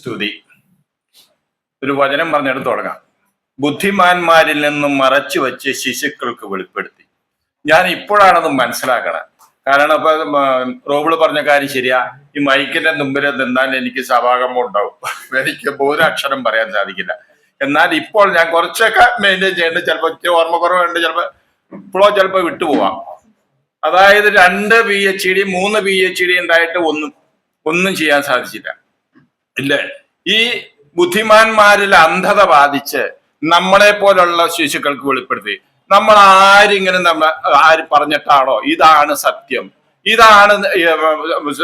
സ്തുതി. ഒരു വചനം പറഞ്ഞെടുത്ത് തുടങ്ങാം. ബുദ്ധിമാന്മാരിൽ നിന്നും മറച്ചു വെച്ച് ശിശുക്കൾക്ക് വെളിപ്പെടുത്തി. ഞാൻ ഇപ്പോഴാണത് മനസ്സിലാക്കണം. കാരണം ഇപ്പൊ റോബിൾ പറഞ്ഞ കാര്യം ശരിയാ. ഈ മൈക്കിന്റെ മുമ്പിൽ നിന്നാൽ എനിക്ക് സഭാകമ്പം ഉണ്ടാവും. എനിക്ക് അക്ഷരം പറയാൻ സാധിക്കില്ല. എന്നാൽ ഇപ്പോൾ ഞാൻ കുറച്ചൊക്കെ മെയിന്റെയിൻ ചെയ്യുന്നുണ്ട്. ചിലപ്പോൾ ഓർമ്മക്കുറവുണ്ട് ചിലപ്പോൾ ഇപ്പോഴോ ചിലപ്പോൾ വിട്ടുപോവാം അതായത് രണ്ട് പി എച്ച് ഡി മൂന്ന് പി എച്ച് ഡി ഉണ്ടായിട്ട് ഒന്നും ഒന്നും ചെയ്യാൻ സാധിച്ചില്ല. ഇല്ലേ? ഈ ബുദ്ധിമാന്മാരിൽ അന്ധത ബാധിച്ച് നമ്മളെ പോലുള്ള ശിശുക്കൾക്ക് വെളിപ്പെടുത്തി. നമ്മൾ ആരിങ്ങനെ നമ്മ ആര് പറഞ്ഞിട്ടാണോ? ഇതാണ് സത്യം. ഇതാണ്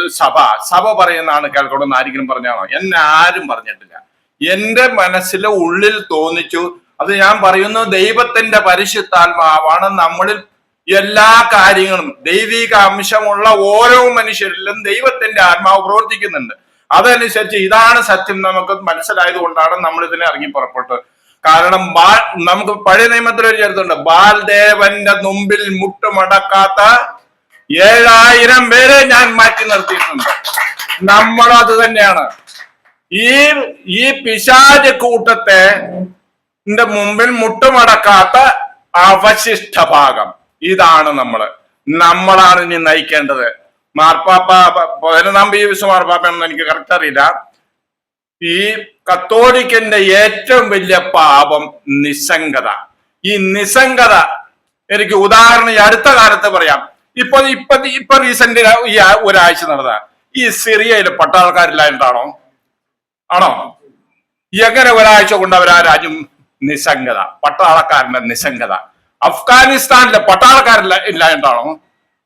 സഭ. സഭ പറയുന്നതാണ് കേൾക്കണമെന്ന് ആരെങ്കിലും പറഞ്ഞാണോ? എന്നെ ആരും പറഞ്ഞിട്ടില്ല. എന്റെ മനസ്സിലെ ഉള്ളിൽ തോന്നിച്ചു. അത് ഞാൻ പറയുന്നു ദൈവത്തിന്റെ പരിശുദ്ധാത്മാവാണ് നമ്മളിൽ എല്ലാ കാര്യങ്ങളും. ദൈവിക അംശമുള്ള ഓരോ മനുഷ്യരിലും ദൈവത്തിന്റെ ആത്മാവ് പ്രവർത്തിക്കുന്നുണ്ട്. അതനുസരിച്ച് ഇതാണ് സത്യം നമുക്ക് മനസ്സിലായത് കൊണ്ടാണ് നമ്മൾ ഇതിനെ ഇറങ്ങി പുറപ്പെട്ടത്. കാരണം ബാൽ നമുക്ക് പഴയ നിയമത്തിൽ ഒരു ചരിത്രമുണ്ട്. ബാൽദേവന്റെ മുമ്പിൽ മുട്ടുമടക്കാത്ത ഏഴായിരം പേരെ ഞാൻ മാറ്റി നിർത്തിയിട്ടുണ്ട്. നമ്മളും അത് തന്നെയാണ്. ഈ ഈ പിശാച് കൂട്ടത്തെ മുമ്പിൽ മുട്ടുമടക്കാത്ത അവശിഷ്ട ഭാഗം. ഇതാണ് നമ്മൾ. നമ്മളാണ് ഇനി നയിക്കേണ്ടത്. മാർപ്പാപ്പ പതിനൊന്നാം വിശ്വ മാർപ്പാപ്പയാണെന്ന് എനിക്ക് കറക്റ്റ് അറിയില്ല. ഈ കത്തോലിക്കന്റെ ഏറ്റവും വലിയ പാപം നിസ്സംഗത. ഈ നിസ്സംഗത എനിക്ക് ഉദാഹരണം ഈ അടുത്ത കാലത്ത് പറയാം. ഇപ്പൊ ഇപ്പൊ ഇപ്പൊ റീസെന്റ് ഈ ഒരാഴ്ച നടന്ന. ഈ സിറിയയിലെ പട്ടാളക്കാരില്ലായിട്ടാണോ ആണോ? എങ്ങനെ ഒരാഴ്ച കൊണ്ട് അവർ ആ രാജ്യം നിസ്സംഗത പട്ടാളക്കാരന്റെ നിസ്സംഗത. അഫ്ഗാനിസ്ഥാനിലെ പട്ടാളക്കാരില്ല ഇല്ലായിട്ടാണോ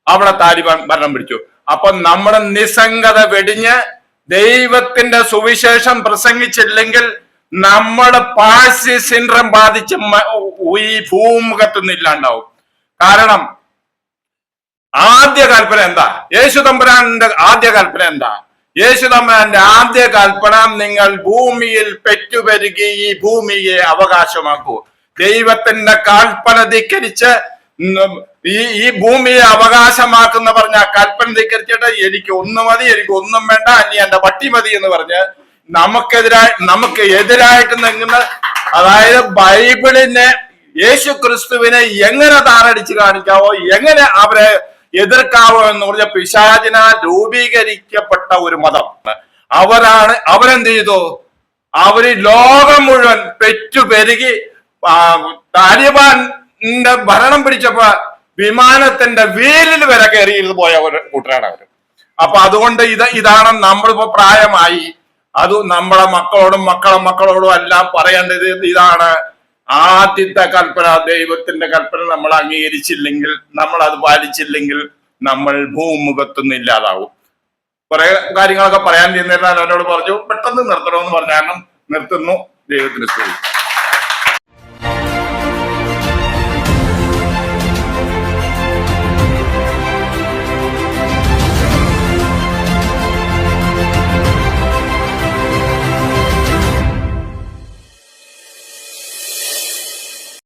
അവിടെ താലിബാൻ ഭരണം പിടിച്ചു. അപ്പൊ നമ്മുടെ നിസ്സംഗത വെടിഞ്ഞ് ദൈവത്തിന്റെ സുവിശേഷം പ്രസംഗിച്ചില്ലെങ്കിൽ നമ്മുടെ പാഴ്സി സിൻഡ്രം ബാധിച്ച് ഈ ഭൂമുഖത്ത് ഇല്ലാണ്ടാവും കാരണം ആദ്യ കൽപ്പന എന്താ? യേശു തമ്പുരാന്റെ ആദ്യ കൽപ്പന എന്താ? യേശു തമ്പുരാന്റെ ആദ്യ കൽപ്പന നിങ്ങൾ ഭൂമിയിൽ പെറ്റുപെരുകി ഈ ഭൂമിയെ അവകാശമാക്കൂ. ദൈവത്തിന്റെ കാൽപ്പന ധിക്കരിച്ച് ഈ ഈ ഭൂമിയെ അവകാശമാക്കുന്ന പറഞ്ഞ ആ കൽപ്പന ധിക്കരിച്ചിട്ട് എനിക്ക് ഒന്ന് മതി എനിക്ക് ഒന്നും വേണ്ട അനി എന്റെ പട്ടി മതി എന്ന് പറഞ്ഞ് നമുക്കെതിരായി നമുക്ക് എതിരായിട്ട് നിൽക്കുന്ന അതായത് ബൈബിളിനെ യേശു ക്രിസ്തുവിനെ എങ്ങനെ താറടിച്ച് കാണിക്കാവോ എങ്ങനെ അവരെ എതിർക്കാവോ എന്ന് പറഞ്ഞ പിശാചിനാൽ രൂപീകരിക്കപ്പെട്ട ഒരു മതം. അവരാണ് അവരെന്ത് ചെയ്തു? അവർ ലോകം മുഴുവൻ പെറ്റു പെരുകി ആ, താലിബാന്റെ ഭരണം പിടിച്ചപ്പോ വിമാനത്തിന്റെ വേലിൽ വരെ കയറി ഇരുന്ന് പോയ ഒരു കൂട്ടരാണ് അവർ. അപ്പൊ അതുകൊണ്ട് ഇത് ഇതാണ് നമ്മളിപ്പോ പ്രായമായി. അത് നമ്മളെ മക്കളോടും മക്കളെ മക്കളോടും എല്ലാം പറയേണ്ടത് ഇതാണ്. ആദ്യത്തെ കൽപ്പന ദൈവത്തിന്റെ കൽപ്പന നമ്മൾ അംഗീകരിച്ചില്ലെങ്കിൽ നമ്മൾ അത് പാലിച്ചില്ലെങ്കിൽ നമ്മൾ ഭൂമുഖത്തുനിന്ന് ഇല്ലാതാവും. കുറെ കാര്യങ്ങളൊക്കെ പറയാൻ ചെന്നിരുന്നാൽ എന്നോട് പറഞ്ഞു പെട്ടെന്ന് നിർത്തണമെന്ന് പറഞ്ഞ. കാരണം നിർത്തുന്നു ദൈവത്തിന് സ്തുതി.